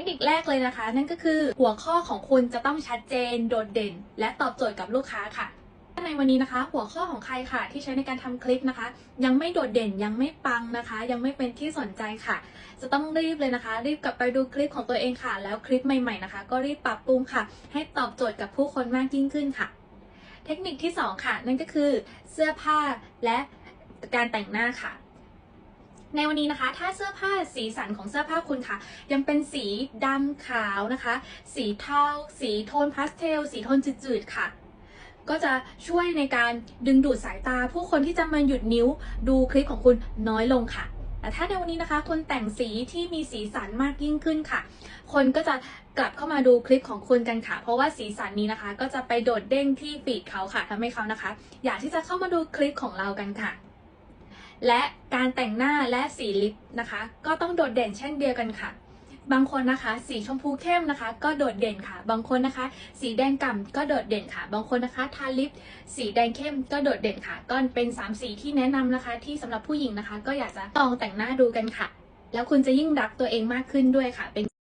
คนิคแรกเลยนะคะ นั่นก็คือหัวข้อของคุณจะต้องชัดเจน โดดเด่น และตอบโจทย์กับลูกค้าค่ะในวันนี้นะคะ หัวข้อของใครค่ะ ที่ใช้ในการทำคลิปนะคะ ยังไม่โดดเด่นยังไม่ปังนะคะ ยังไม่เป็นที่สนใจค่ะ จะต้องรีบเลยนะคะ รีบกลับไปดูคลิปของตัวเองค่ะ แล้วคลิปใหม่ๆนะคะ ก็รีบปรับปรุงค่ะ ให้ตอบโจทย์กับผู้คนมากยิ่งขึ้นค่ะ เทคนิคที่สองค่ะ นั่นก็คือเสื้อผ้าและการแต่งหน้าค่ะ ในวันนี้นะคะ ถ้าเสื้อผ้าสีสันของเสื้อผ้าคุณค่ะ ยังเป็นสีดำขาวนะคะ สีเทาสีโทนพาสเทล สีโทนจืดๆค่ะ ก็จะช่วยในการดึงดูดสายตา ผู้คนที่จะมาหยุดนิ้วดูคลิปของคุณน้อยลงค่ะแต่ถ้าในวันนี้นะคะคุณแต่งสีที่มีสีสันมากยิ่งขึ้นค่ะ คนก็จะกลับเข้ามาดูคลิปของคุณกันค่ะ เพราะว่าสีสันนี้นะคะ ก็จะไปโดดเด้งที่ฟีดเขาค่ะทำให้เขานะคะ อยากที่จะเข้ามาดูคลิปของเรากันค่ะ และการแต่งหน้าและสีลิปนะคะ ก็ต้องโดดเด่นเช่นเดียวกันค่ะ บางคนนะคะ สีชมพูเข้มนะคะ ก็โดดเด่นค่ะ บางคนนะคะ สีแดงก่ำก็โดดเด่นค่ะ บางคนนะคะทาลิป สีแดงเข้มก็โดดเด่นค่ะ ก็เป็น 3 สีที่แนะนำนะคะ ที่สำหรับผู้หญิงนะคะ ก็อยากจะลองแต่งหน้าดูกันค่ะ แล้วคุณจะยิ่งรักตัวเองมากขึ้นด้วยค่ะเป็น